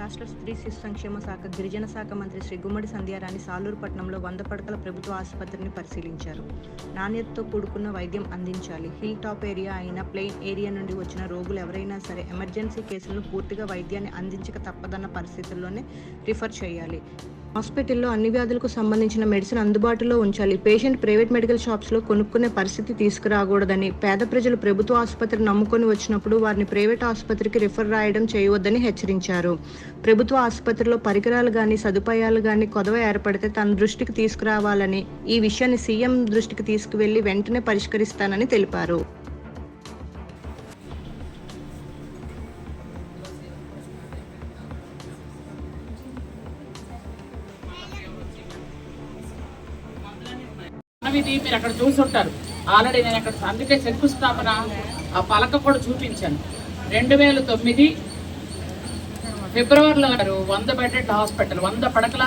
రాష్ట్ర స్త్రీ శిశు సంక్షేమ శాఖ గిరిజన శాఖ మంత్రి శ్రీ గుమ్మడి సంధ్యారాణి సాలూరు పట్టణంలో వంద పడకల ప్రభుత్వ ఆసుపత్రిని పరిశీలించారు. నాణ్యతతో కూడుకున్న వైద్యం అందించాలి. హిల్ టాప్ ఏరియా అయిన ప్లెయిన్ ఏరియా నుండి వచ్చిన రోగులు ఎవరైనా సరే ఎమర్జెన్సీ కేసులను పూర్తిగా వైద్యాన్ని అందించక తప్పదన్న పరిస్థితుల్లోనే రిఫర్ చేయాలి. హాస్పిటల్లో అన్ని వ్యాధులకు సంబంధించిన మెడిసిన్ అందుబాటులో ఉంచాలి. పేషెంట్ ప్రైవేట్ మెడికల్ షాప్స్లో కొనుక్కునే పరిస్థితి తీసుకురాకూడదని పేద ప్రజలు ప్రభుత్వ ఆసుపత్రి నమ్ముకొని వచ్చినప్పుడు వారిని ప్రైవేట్ ఆసుపత్రికి రిఫర్ రాయడం చేయవద్దని హెచ్చరించారు. ప్రభుత్వ ఆసుపత్రిలో పరికరాలు కానీ సదుపాయాలు కానీ కొదవ ఏర్పడితే తన దృష్టికి తీసుకురావాలని ఈ విషయాన్ని సీఎం దృష్టికి తీసుకువెళ్ళి వెంటనే పరిష్కరిస్తానని తెలిపారు. ఇది మీరు అక్కడ చూసి ఉంటారు ఆల్రెడీ నేను అక్కడ అందుకే శంకుస్థాపన ఆ పలక కూడా చూపించాను. రెండు వేల తొమ్మిది ఫిబ్రవరిలో గారు వంద బెడెడ్ హాస్పిటల్ వంద పడకల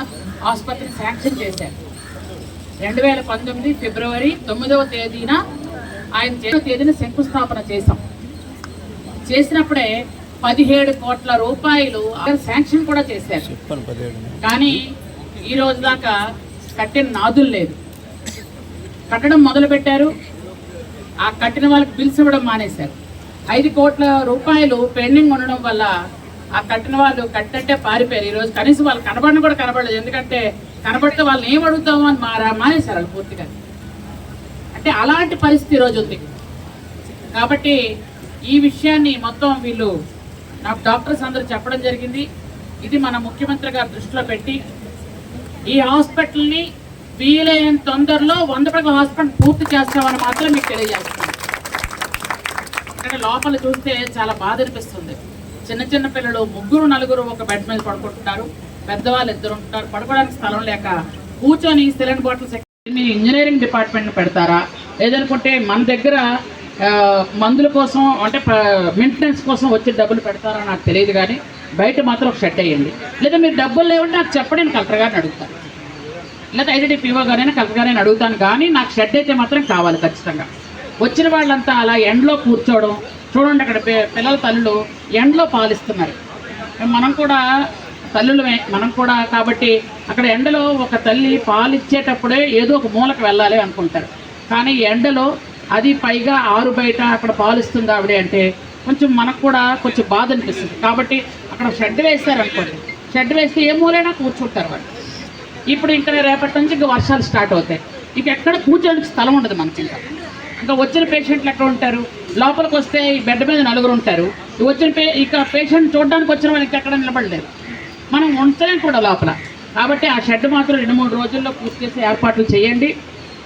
ఆసుపత్రి శాంక్షన్ చేశారు. రెండు వేల పంతొమ్మిది ఫిబ్రవరి తొమ్మిదవ తేదీన ఆయన చేసిన తేదీన శంకుస్థాపన చేశాం. చేసినప్పుడే పదిహేడు కోట్ల రూపాయలు శాంక్షన్ కూడా చేశారు. కానీ ఈ రోజు దాకా కట్టిన నాదులు లేదు. కట్టడం మొదలు పెట్టారు ఆ కట్టిన వాళ్ళకి బిల్స్ ఇవ్వడం మానేశారు. ఐదు కోట్ల రూపాయలు పెండింగ్ ఉండడం వల్ల ఆ కట్టిన వాళ్ళు కట్టంటే పారిపోయారు. ఈరోజు కనీసం వాళ్ళు కనబడిన కూడా కనబడలేదు. ఎందుకంటే కనబడితే వాళ్ళని ఏం అడుగుతాము అని మారా మానేశారు వాళ్ళు పూర్తిగా. అంటే అలాంటి పరిస్థితి ఈరోజు ఉంది. కాబట్టి ఈ విషయాన్ని మొత్తం వీళ్ళు నాకు డాక్టర్స్ అందరూ చెప్పడం జరిగింది. ఇది మన ముఖ్యమంత్రి గారు దృష్టిలో పెట్టి ఈ హాస్పిటల్ని వీలైన తొందరలో వంద పడకల హాస్పిటల్ పూర్తి చేస్తామని మాత్రం మీకు తెలియజేస్తున్నాను. ఎందుకంటే లోపల చూస్తే చాలా బాధ అనిపిస్తుంది. చిన్న చిన్న పిల్లలు ముగ్గురు నలుగురు ఒక బెడ్ మీద పడుకుంటున్నారు. పెద్దవాళ్ళు ఇద్దరు ఉంటారు. పడుకోవడానికి స్థలం లేక కూర్చొని సిలిండర్ బాటిల్స్ మీరు ఇంజనీరింగ్ డిపార్ట్మెంట్ పెడతారా? లేదనుకుంటే మన దగ్గర మందుల కోసం అంటే మెయింటెనెన్స్ కోసం వచ్చే డబ్బులు పెడతారా నాకు తెలియదు కానీ బయట మాత్రం ఒక షెడ్ అయ్యండి లేదా మీరు డబ్బులు లేవంటే నాకు చెప్పండి నేను కలెక్టర్ గారిని అడుగుతాను. లేదా ఐడెంటి గారైనా కలెక్టర్ గారైనా అడుగుతాను. కానీ నాకు షెడ్ అయితే మాత్రం కావాలి ఖచ్చితంగా. వచ్చిన వాళ్ళంతా అలా ఎండలో కూర్చోవడం చూడండి అక్కడ పిల్లల తల్లులు ఎండలో పాలిస్తున్నారు. మనం కూడా తల్లులమే మనం కూడా కాబట్టి అక్కడ ఎండలో ఒక తల్లి పాలిచ్చేటప్పుడే ఏదో ఒక మూలకు వెళ్ళాలి అనుకుంటారు. కానీ ఎండలో అది పైగా ఆరు బయట అక్కడ పాలిస్తుంది ఆవిడ అంటే కొంచెం మనకు కూడా కొంచెం బాధ అనిపిస్తుంది. కాబట్టి అక్కడ షెడ్ వేస్తారనుకోండి షెడ్ వేస్తే ఏ మూలైనా కూర్చుంటారు వాళ్ళు. ఇప్పుడు ఇంకా రేపటి నుంచి ఇంకా వర్షాలు స్టార్ట్ అవుతాయి. ఇంకెక్కడ ఎక్కడ కూర్చోడానికి స్థలం ఉండదు మనకి ఇంకా. ఇంకా వచ్చిన పేషెంట్లు ఎక్కడ ఉంటారు? లోపలికి వస్తే ఈ బెడ్ మీద నలుగురు ఉంటారు. వచ్చిన పే ఇక పేషెంట్ చూడడానికి వచ్చిన వాళ్ళకి ఎక్కడ నిలబడలేదు మనం ఉంచలేం కూడా లోపల. కాబట్టి ఆ షెడ్ మాత్రం రెండు మూడు రోజుల్లో పూర్తి చేసే ఏర్పాట్లు చేయండి.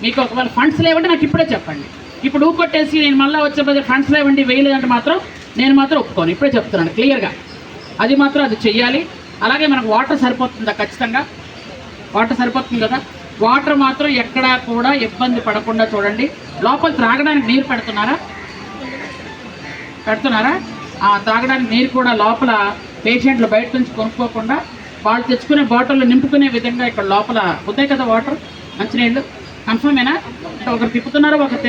మీకు ఒకవేళ ఫండ్స్ లేవంటే నాకు ఇప్పుడే చెప్పండి. ఇప్పుడు ఊకొట్టేసి నేను మళ్ళీ వచ్చే బదులు ఫండ్స్ లేవండి వేయలేదంటే మాత్రం నేను మాత్రం ఒప్పుకోను. ఇప్పుడే చెప్తున్నాను క్లియర్గా అది మాత్రం అది చెయ్యాలి. అలాగే మనకు వాటర్ సరిపోతుందా? ఖచ్చితంగా. వాటర్ సరిపోతుంది కదా? వాటర్ మాత్రం ఎక్కడా కూడా ఇబ్బంది పడకుండా చూడండి. లోపల త్రాగడానికి నీరు పెడుతున్నారా? పెడుతున్నారా? ఆ తాగడానికి నీరు కూడా లోపల పేషెంట్లు బయట నుంచి కొనుక్కోకుండా వాళ్ళు తెచ్చుకునే బాటిల్లో నింపుకునే విధంగా ఇక్కడ లోపల ఉంటాయి కదా వాటర్? మంచినీళ్ళు. కన్ఫర్మేనా? అంటే ఒకరు తిప్పుతున్నారు? ఒకరు